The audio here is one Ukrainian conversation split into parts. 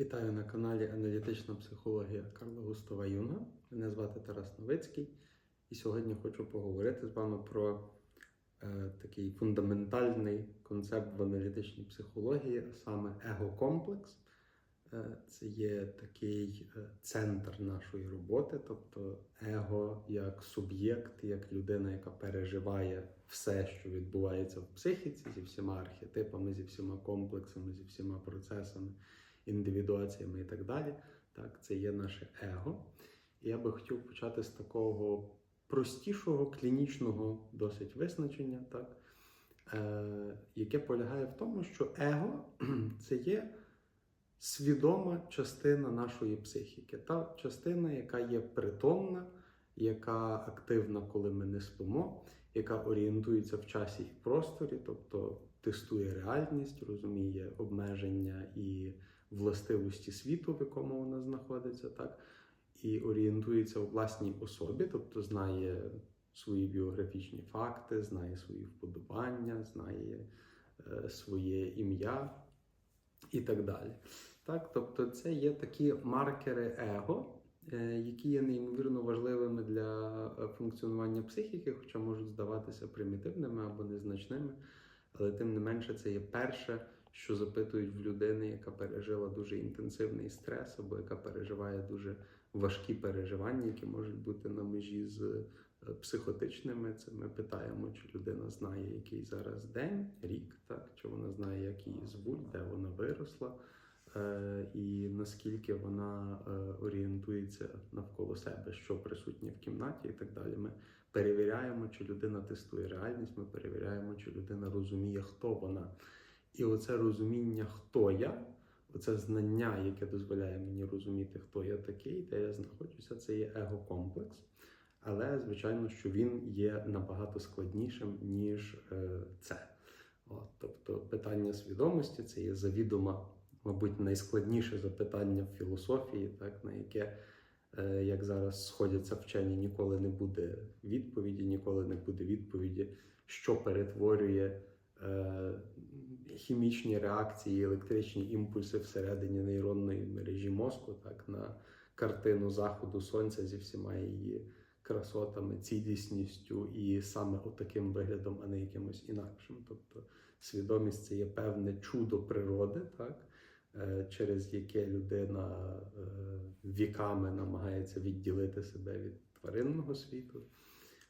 Вітаю на каналі Аналітична психологія Карла Густава Юнга. Мене звати Тарас Новицький, і сьогодні хочу поговорити з вами про е, такий фундаментальний концепт в аналітичній психології, а саме егокомплекс. Е, це є такий е, центр нашої роботи, тобто его як суб'єкт, як людина, яка переживає все, що відбувається в психіці, зі всіма архетипами, зі всіма комплексами, зі всіма процесами індивідуаціями і так далі. Так, це є наше его. І я би хотів почати з такого простішого клінічного досить визначення, так, е, яке полягає в тому, що его це є свідома частина нашої психіки, та частина, яка є притомна, яка активна, коли ми не спимо, яка орієнтується в часі і просторі, тобто тестує реальність, розуміє обмеження і властивості світу, в якому вона знаходиться, так, і орієнтується у власній особі, тобто знає свої біографічні факти, знає свої вподобання, знає е, своє ім'я і так далі. Так, тобто це є такі маркери его, е, які є неймовірно важливими для е, функціонування психіки, хоча можуть здаватися примітивними або незначними, але тим не менше це є перше, що запитують в людини, яка пережила дуже інтенсивний стрес, або яка переживає дуже важкі переживання, які можуть бути на межі з е, психотичними. Це ми питаємо, чи людина знає, який зараз день, рік, так чи вона знає, як її звуть, де вона виросла. е, І наскільки вона е, орієнтується навколо себе, що присутнє в кімнаті, і так далі. Ми перевіряємо, чи людина тестує реальність. Ми перевіряємо, чи людина розуміє, хто вона. І оце розуміння, хто я, оце знання, яке дозволяє мені розуміти, хто я такий, де я знаходжуся, це є егокомплекс. Але, звичайно, що він є набагато складнішим, ніж е, це. От, тобто питання свідомості це є завідомо, мабуть, найскладніше запитання в філософії, так, на яке, е, як зараз сходяться вчені, ніколи не буде відповіді, ніколи не буде відповіді, що перетворює е, хімічні реакції, електричні імпульси всередині нейронної мережі мозку, так, на картину заходу сонця зі всіма її красотами, цілісністю і саме отаким виглядом, а не якимось інакшим. Тобто свідомість це є певне чудо природи, так, е, через яке людина е, віками намагається відділити себе від тваринного світу.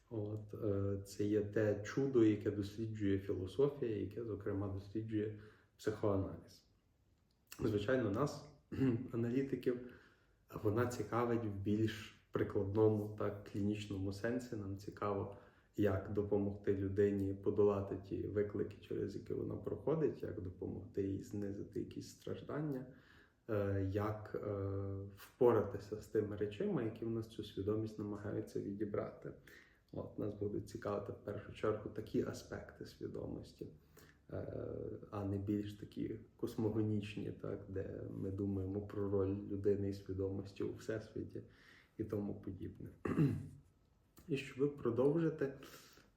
От, е, це є те чудо, яке досліджує філософія, яке, зокрема, досліджує психоаналіз. Звичайно, нас, аналітиків, вона цікавить в більш прикладному та клінічному сенсі. Нам цікаво, як допомогти людині подолати ті виклики, через які вона проходить, як допомогти їй знизити якісь страждання, е, як е, впоратися з тими речами, які в нас цю свідомість намагаються відібрати. От нас будуть цікавити в першу чергу такі аспекти свідомості, е, а не більш такі космогонічні, так, де ми думаємо про роль людини і свідомості у всесвіті і тому подібне. І щоб продовжити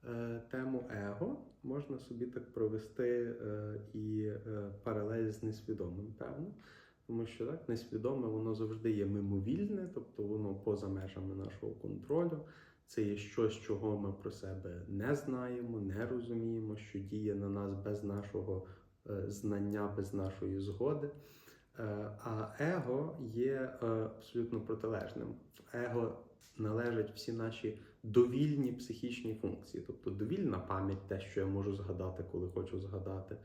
е, тему его, можна собі так провести е, і паралель з несвідомим, певно. Тому що так, несвідоме воно завжди є мимовільне, тобто воно поза межами нашого контролю. Це є щось, чого ми про себе не знаємо, не розуміємо, що діє на нас без нашого е, знання, без нашої згоди. Е, А его є е, абсолютно протилежним. Его належать всі наші довільні психічні функції, тобто довільна пам'ять, те, що я можу згадати, коли хочу згадати,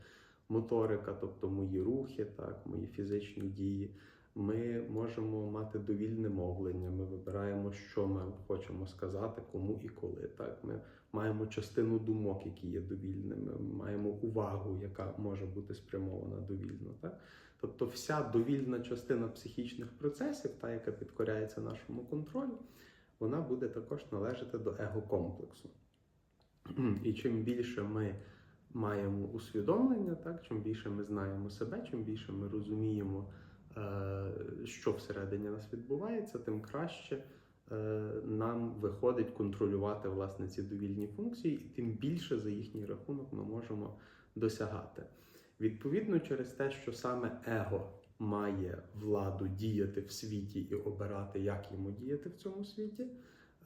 моторика, тобто мої рухи, так, мої фізичні дії. Ми можемо мати довільне мовлення. Ми вибираємо, що ми хочемо сказати, кому і коли. Так, ми маємо частину думок, які є довільними. Ми маємо увагу, яка може бути спрямована довільно. Так, тобто, вся довільна частина психічних процесів, та яка підкоряється нашому контролю, вона буде також належати до его-комплексу. І чим більше ми маємо усвідомлення, так, чим більше ми знаємо себе, чим більше ми розуміємо, що всередині нас відбувається, тим краще е, нам виходить контролювати власне ці довільні функції, і тим більше за їхній рахунок ми можемо досягати. Відповідно, через те, що саме его має владу діяти в світі і обирати, як йому діяти в цьому світі.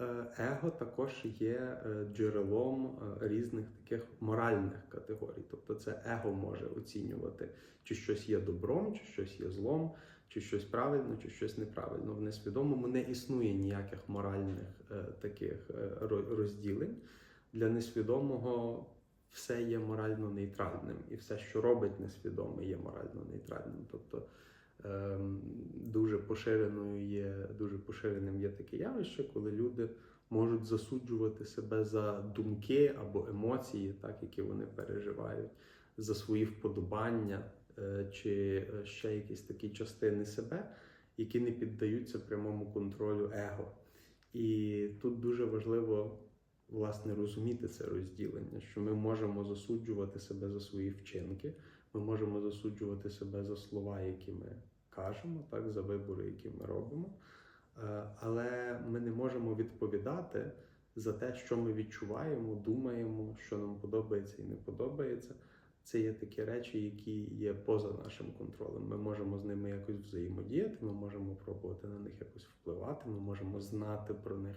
Е, Его також є е, джерелом е, різних таких моральних категорій. Тобто, це его може оцінювати, чи щось є добром, чи щось є злом, чи щось правильно, чи щось неправильно. В несвідомому не існує ніяких моральних таких розділень. Для несвідомого все є морально нейтральним, і все, що робить несвідоме, є морально нейтральним. Тобто дуже поширеною є, дуже поширеним є таке явище, коли люди можуть засуджувати себе за думки або емоції, так, які вони переживають, за свої вподобання е, чи е, ще якісь такі частини себе, які не піддаються прямому контролю его. І тут дуже важливо власне розуміти це розділення, що ми можемо засуджувати себе за свої вчинки, ми можемо засуджувати себе за слова, які ми кажемо, так, за вибори, які ми робимо. Е, Але ми не можемо відповідати за те, що ми відчуваємо, думаємо, що нам подобається і не подобається. Це є такі речі, які є поза нашим контролем. Ми можемо з ними якось взаємодіяти, ми можемо пробувати на них якось впливати, ми можемо знати про них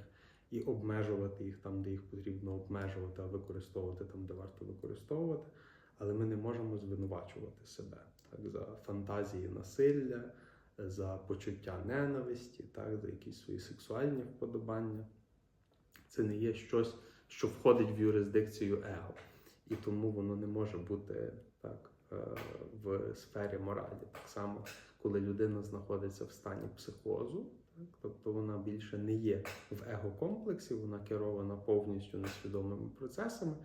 і обмежувати їх там, де їх потрібно обмежувати, а використовувати там, де варто використовувати. Але ми не можемо звинувачувати себе так, за фантазії насилля, за почуття ненависті, так, за якісь свої сексуальні вподобання. Це не є щось, що входить в юрисдикцію его. І тому воно не може бути так е, в сфері моралі. Так само, коли людина знаходиться в стані психозу, тобто вона більше не є в его-комплексі, вона керована повністю несвідомими процесами,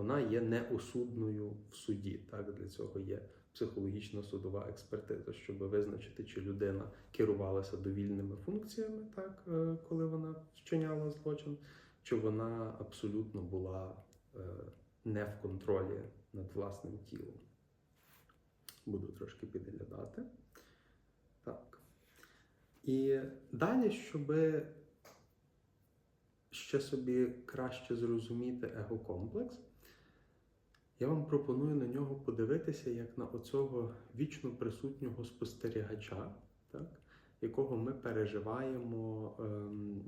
вона є неосудною в суді. Так, для цього є психологічна судова експертиза, щоб визначити, чи людина керувалася довільними функціями, так, е, коли вона вчиняла злочин, чи вона абсолютно була е, не в контролі над власним тілом. Буду трошки підглядати. Так. І далі, щоб ще собі краще зрозуміти его-комплекс, я вам пропоную на нього подивитися як на оцього вічно присутнього спостерігача, так, якого ми переживаємо ем,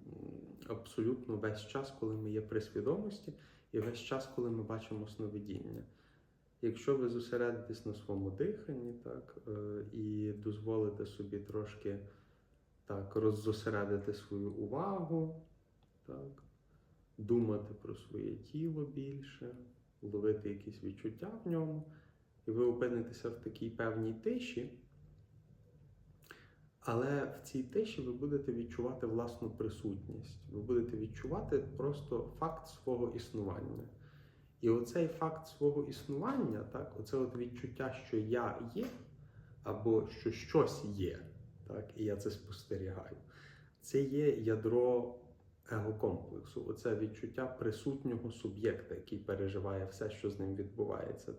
абсолютно весь час, коли ми є при свідомості, і весь час, коли ми бачимо сновидіння. Якщо ви зосередитесь на своєму диханні, так, е, і дозволите собі трошки так, роззосередити свою увагу, так, думати про своє тіло більше, ловити якісь відчуття в ньому, і ви опинитеся в такій певній тиші, але в цій тиші ви будете відчувати власну присутність, ви будете відчувати просто факт свого існування. І оцей факт свого існування, так, оце от відчуття, що я є, або що щось є, так, і я це спостерігаю, це є ядро его-комплексу, оце відчуття присутнього суб'єкта, який переживає все, що з ним відбувається.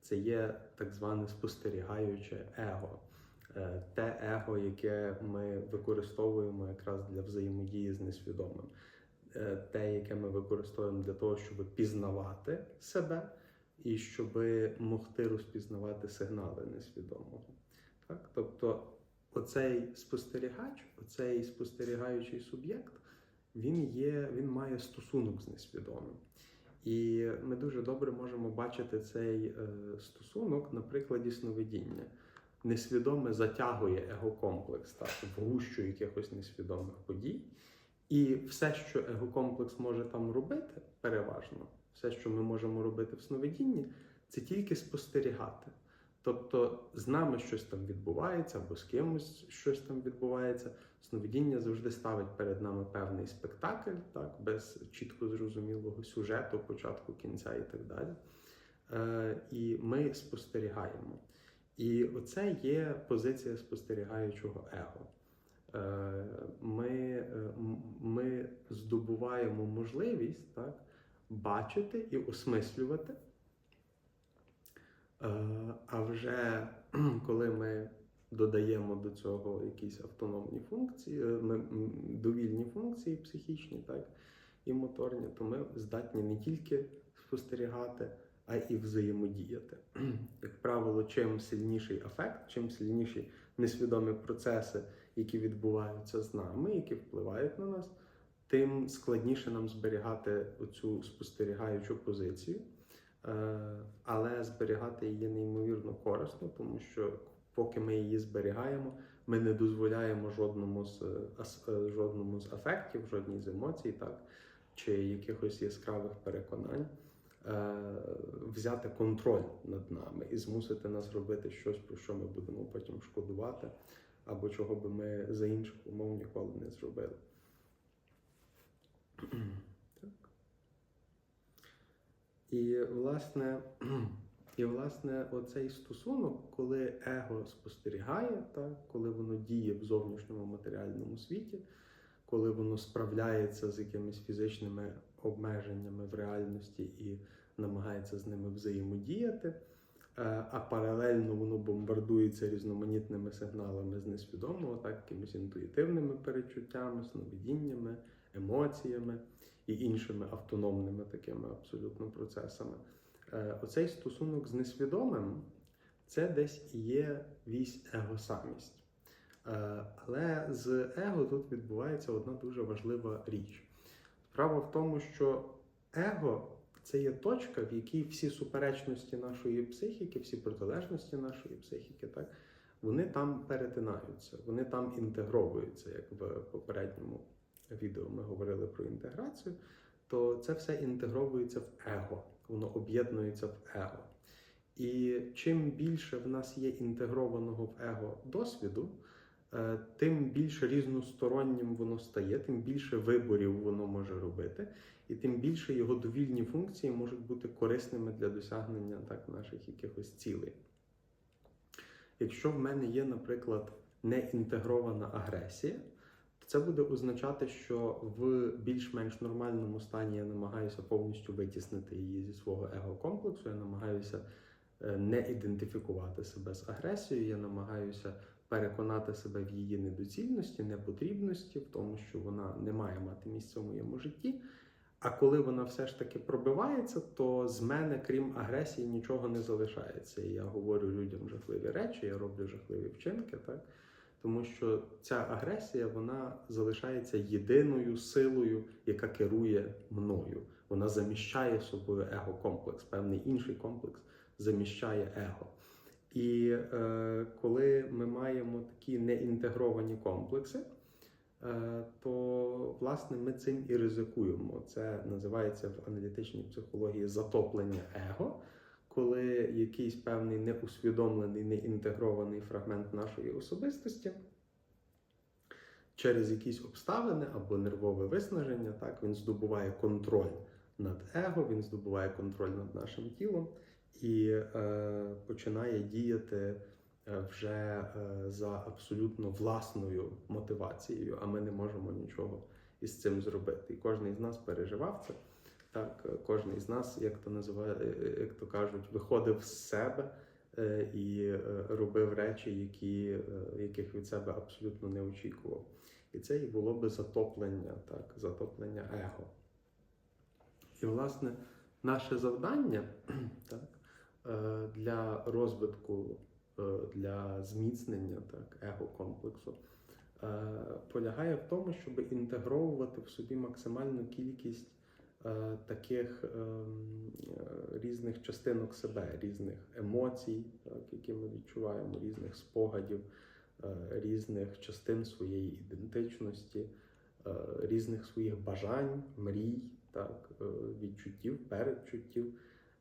Це є так зване спостерігаюче его. Е, Те его, яке ми використовуємо якраз для взаємодії з несвідомим е, те, яке ми використовуємо для того, щоб пізнавати себе і щоб могти розпізнавати сигнали несвідомого. Так? Тобто, оцей спостерігач, оцей спостерігаючий суб'єкт, він є, він має стосунок з несвідомим. І ми дуже добре можемо бачити цей е, стосунок на прикладі сновидіння. Несвідоме затягує егокомплекс так, в гущу якихось несвідомих подій. І все, що егокомплекс може там робити, переважно, все, що ми можемо робити в сновидінні, це тільки спостерігати. Тобто з нами щось там відбувається, або з кимось щось там відбувається. Сновидіння завжди ставить перед нами певний спектакль, так, без чітко зрозумілого сюжету, початку, кінця і так далі. Е, і ми спостерігаємо. І оце є позиція спостерігаючого его. Е, ми, е, ми здобуваємо можливість так, бачити і осмислювати. Е, А вже коли ми додаємо до цього якісь автономні функції, е, довільні функції психічні, так, і моторні, то ми здатні не тільки спостерігати, а й взаємодіяти. Як правило, чим сильніший афект, чим сильніші несвідомі процеси, які відбуваються з нами, які впливають на нас, тим складніше нам зберігати оцю спостерігаючу позицію. Е, Але зберігати її неймовірно корисно, тому що поки ми її зберігаємо, ми не дозволяємо жодному з е, жодному з афектів, жодній з емоцій, так чи якихось яскравих переконань е, взяти контроль над нами і змусити нас робити щось, про що ми будемо потім шкодувати, або чого би ми за інших умов ніколи не зробили. І власне, і власне, оцей стосунок, коли его спостерігає, так, коли воно діє в зовнішньому матеріальному світі, коли воно справляється з якимись фізичними обмеженнями в реальності і намагається з ними взаємодіяти, е, а паралельно воно бомбардується різноманітними сигналами з несвідомого, так, якимись інтуїтивними перечуттями, сновидіннями, емоціями і іншими автономними такими абсолютно процесами. Е, Оцей стосунок з несвідомим це десь і є вісь егосамість. Е, Але з его тут відбувається одна дуже важлива річ. Справа в тому, що его це є точка, в якій всі суперечності нашої психіки, всі протилежності нашої психіки, так, вони там перетинаються, вони там інтегровуються, як в попередньому відео ми говорили про інтеграцію, то це все інтегровується в его, воно об'єднується в его. І чим більше в нас є інтегрованого в его досвіду, е, тим більш різностороннім воно стає, тим більше виборів воно може робити, і тим більше його довільні функції можуть бути корисними для досягнення так, наших якихось цілей. Якщо в мене є, наприклад, неінтегрована агресія, це буде означати, що в більш-менш нормальному стані я намагаюся повністю витіснити її зі свого его-комплексу, я намагаюся е, не ідентифікувати себе з агресією, я намагаюся переконати себе в її недоцільності, непотрібності, в тому, що вона не має мати місця в моєму житті. А коли вона все ж таки пробивається, то з мене, крім агресії, нічого не залишається. Я говорю людям жахливі речі, я роблю жахливі вчинки, так? Тому що ця агресія вона залишається єдиною силою, яка керує мною. Вона заміщає собою его-комплекс, певний інший комплекс заміщає его. І е, коли ми маємо такі неінтегровані комплекси, е, то власне ми цим і ризикуємо. Це називається в аналітичній психології затоплення его, якийсь певний неусвідомлений, неінтегрований фрагмент нашої особистості через якісь обставини або нервове виснаження, так він здобуває контроль над его, він здобуває контроль над нашим тілом і е, починає діяти е, вже е, за абсолютно власною мотивацією, а ми не можемо нічого із цим зробити. І кожен з нас переживав це. Так, е, кожен із нас, як то називає, е, е, як то кажуть, виходив з себе і робив речі, які, яких від себе абсолютно не очікував. І це і було би затоплення, так, затоплення его. І, власне, наше завдання так, для розвитку, для зміцнення так, его-комплексу полягає в тому, щоб інтегровувати в собі максимальну кількість таких ем, е, різних частинок себе, різних емоцій, які ми відчуваємо, різних спогадів, е, різних частин своєї ідентичності, е, різних своїх бажань, мрій, так, е, відчуттів, передчуттів.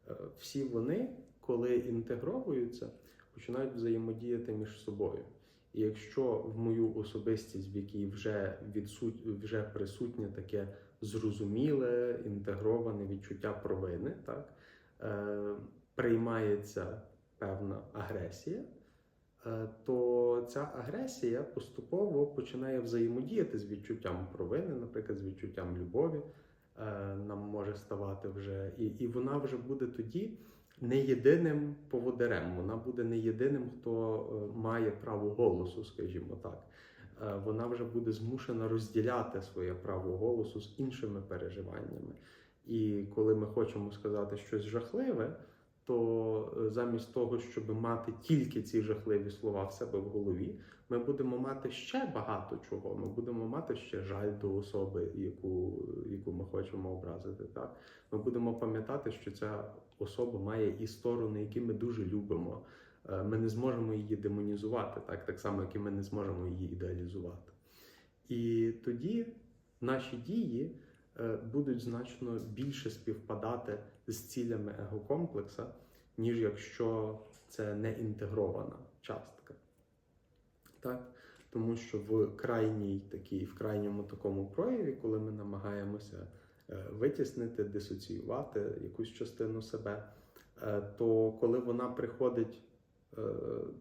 Е, Всі вони, коли інтегровуються, починають взаємодіяти між собою. І якщо в мою особистість, в якій вже відсут... вже присутнє таке зрозуміле, інтегроване відчуття провини, так, е, приймається певна агресія, е, то ця агресія поступово починає взаємодіяти з відчуттям провини, наприклад, з відчуттям любові. е, Нам може ставати вже, і, і вона вже буде тоді не єдиним поводирем. Вона буде не єдиним, хто е, має право голосу, скажімо так. Е, Вона вже буде змушена розділяти своє право голосу з іншими переживаннями. І коли ми хочемо сказати щось жахливе, то е, замість того, щоб мати тільки ці жахливі слова в себе в голові, ми будемо мати ще багато чого. Ми будемо мати ще жаль до особи, яку, яку ми хочемо образити. Так? Ми будемо пам'ятати, що ця особа має і сторони, які ми дуже любимо. Е, Ми не зможемо її демонізувати, так, так само, як і ми не зможемо її ідеалізувати. І тоді наші дії е, будуть значно більше співпадати з цілями егокомплекса, ніж якщо це не інтегрована частка. Так? Тому що в крайній такій, в крайньому такому прояві, коли ми намагаємося е, витіснити, дисоціювати якусь частину себе, то коли вона приходить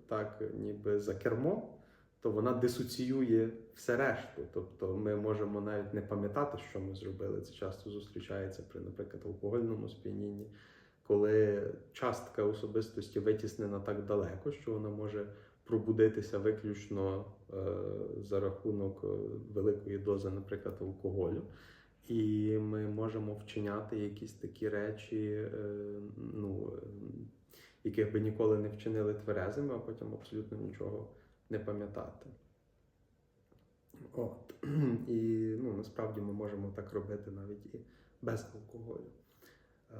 так, ніби за кермо, то вона дисоціює все решту. Тобто ми можемо навіть не пам'ятати, що ми зробили. Це часто зустрічається при, наприклад, алкогольному сп'янінні, коли частка особистості витіснена так далеко, що вона може пробудитися виключно е, за рахунок е, великої дози, наприклад, алкоголю. І ми можемо вчиняти якісь такі речі, е, ну, е, яких би ніколи не вчинили тверезими, а потім абсолютно нічого не пам'ятати. От. І ну, насправді ми можемо так робити навіть і без алкоголю. Е,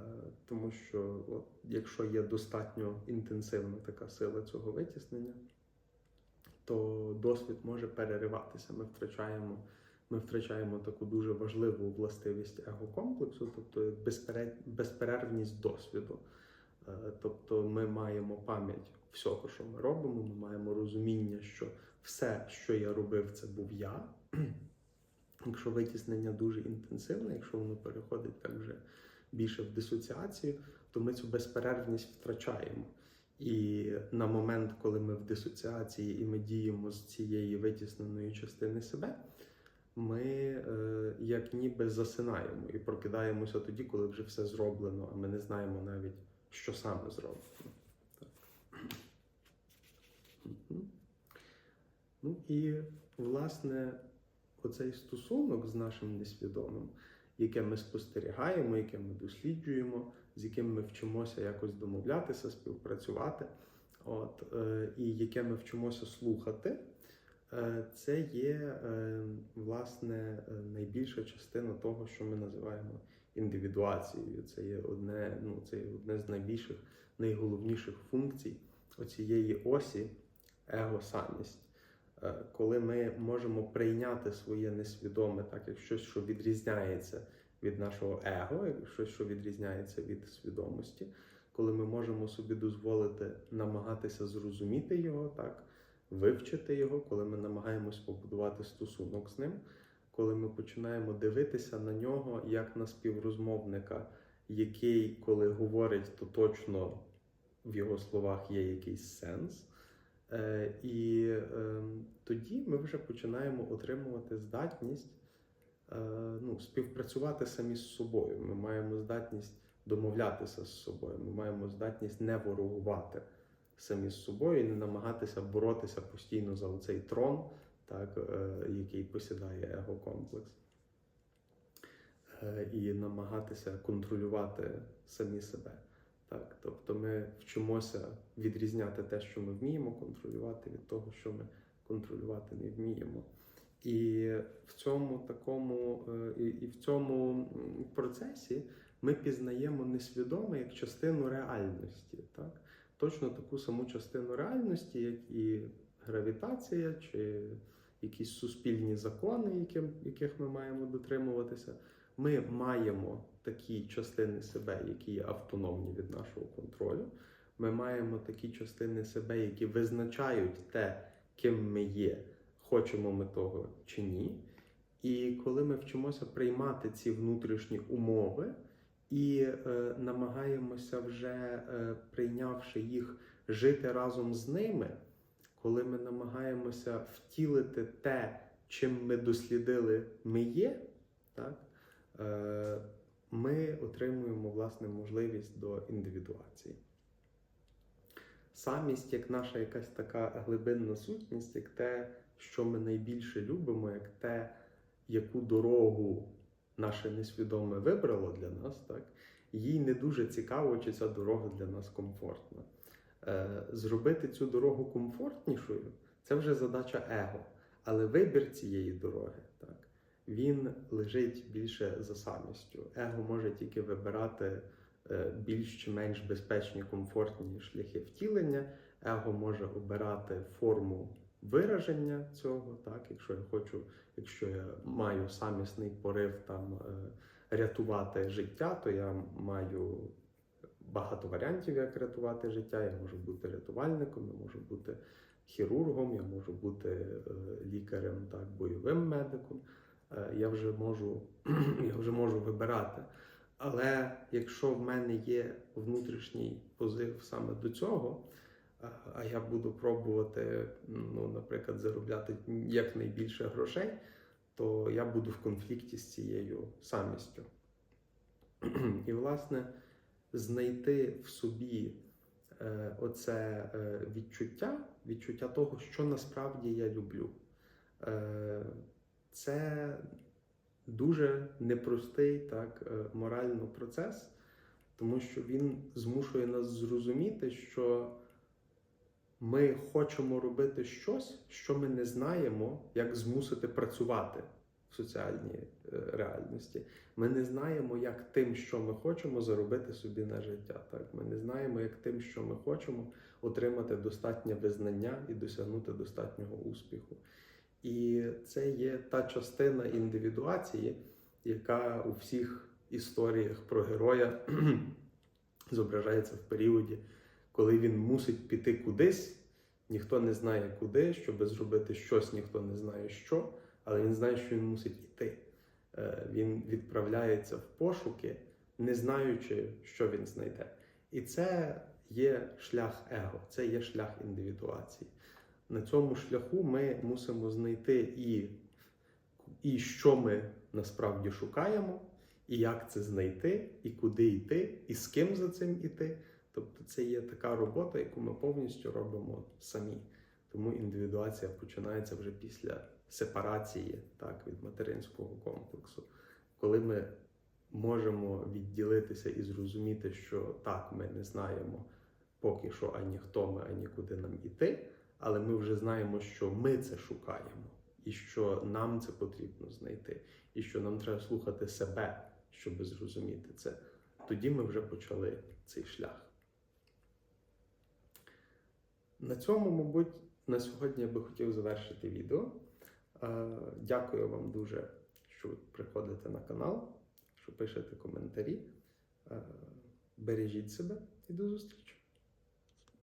Тому що, от, якщо є достатньо інтенсивна така сила цього витіснення, то досвід може перериватися. Ми втрачаємо, ми втрачаємо таку дуже важливу властивість егокомплексу, тобто безперервність досвіду. Е, Тобто ми маємо пам'ять всього, що ми робимо, ми маємо розуміння, що все, що я робив, це був я. Якщо витіснення дуже інтенсивне, якщо воно переходить так вже більше в дисоціацію, то ми цю безперервність втрачаємо. І на момент, коли ми в дисоціації і ми діємо з цієї витісненої частини себе, ми е, як ніби засинаємо і прокидаємося тоді, коли вже все зроблено, а ми не знаємо навіть, що саме зроблено. Так. Ну і власне оцей стосунок з нашим несвідомим, яке ми спостерігаємо, яке ми досліджуємо, з яким ми вчимося якось домовлятися, співпрацювати, от, е, і яке ми вчимося слухати, е, це є е, власне найбільша частина того, що ми називаємо індивідуацією. Це є одне, ну, це є одне з найбільших, найголовніших функцій оцієї осі его-самість. Е, Коли ми можемо прийняти своє несвідоме, так як щось, що відрізняється від нашого его, як щось, що відрізняється від свідомості, коли ми можемо собі дозволити намагатися зрозуміти його, так, вивчити його, коли ми намагаємось побудувати стосунок з ним, коли ми починаємо дивитися на нього як на співрозмовника, який, коли говорить, то точно в його словах є якийсь сенс. Е, І е, тоді ми вже починаємо отримувати здатність е, ну, співпрацювати самі з собою. Ми маємо здатність домовлятися з собою. Ми маємо здатність не ворогувати самі з собою і не намагатися боротися постійно за цей трон, так, е, який посідає егокомплекс. Е, І намагатися контролювати самі себе. Так, тобто ми вчимося відрізняти те, що ми вміємо контролювати, від того, що ми контролювати не вміємо. І в цьому такому е, і, в цьому процесі ми пізнаємо несвідоме як частину реальності, так? Точно таку саму частину реальності, як і гравітація, чи якісь суспільні закони, яким, яких ми маємо дотримуватися. Ми маємо такі частини себе, які є автономні від нашого контролю. Ми маємо такі частини себе, які визначають те, ким ми є, хочемо ми того чи ні. І коли ми вчимося приймати ці внутрішні умови і е, намагаємося, вже е, прийнявши їх, жити разом з ними, коли ми намагаємося втілити те, чим ми дослідили, ми є, так, е, ми отримуємо власне можливість до індивідуації. Самість як наша якась така глибинна сутність, як те, що ми найбільше любимо, як те, яку дорогу наше несвідоме вибрало для нас, так? їй не дуже цікаво, чи ця дорога для нас комфортна. Е, Зробити цю дорогу комфортнішою це вже задача его. Але вибір цієї дороги, так, він лежить більше за самістю. Его може тільки вибирати е, більш чи менш безпечні, комфортні шляхи втілення. Его може обирати форму вираження цього. Так, якщо я хочу, якщо я маю самісний порив там е, рятувати життя, то я маю багато варіантів, як рятувати життя. Я можу бути рятувальником, я можу бути хірургом, я можу бути е, лікарем, так, бойовим медиком. Е, Я вже можу, я вже можу вибирати. Але якщо в мене є внутрішній позив саме до цього, а- а я буду пробувати, ну, наприклад, заробляти якнайбільше грошей, то я буду в конфлікті з цією самістю. І, власне, знайти в собі е, оце е, відчуття, відчуття того, що насправді я люблю. Е, це дуже непростий так, морально процес, тому що він змушує нас зрозуміти, що ми хочемо робити щось, що ми не знаємо, як змусити працювати соціальній е, реальності. Ми не знаємо, як тим, що ми хочемо, заробити собі на життя. Так? Ми не знаємо, як тим, що ми хочемо, отримати достатнє визнання і досягнути достатнього успіху. І це є та частина індивідуації, яка у всіх історіях про героя зображається в періоді, коли він мусить піти кудись, ніхто не знає куди, щоб зробити щось, ніхто не знає що, але він знає, що він мусить йти. Е, Він відправляється в пошуки, не знаючи, що він знайде. І це є шлях его, це є шлях індивідуації. На цьому шляху ми мусимо знайти і, і що ми насправді шукаємо, і як це знайти, і куди йти, і з ким за цим іти. Тобто це є така робота, яку ми повністю робимо самі. Тому індивідуація починається вже після сепарації так, від материнського комплексу, коли ми можемо відділитися і зрозуміти, що так, ми не знаємо поки що ані хто ми, ані куди нам іти, але ми вже знаємо, що ми це шукаємо, і що нам це потрібно знайти, і що нам треба слухати себе, щоб зрозуміти це. Тоді ми вже почали цей шлях. На цьому, мабуть, на сьогодні я би хотів завершити відео. Е, Дякую вам дуже, що приходите на канал, що пишете коментарі. Е, Бережіть себе і до зустрічі!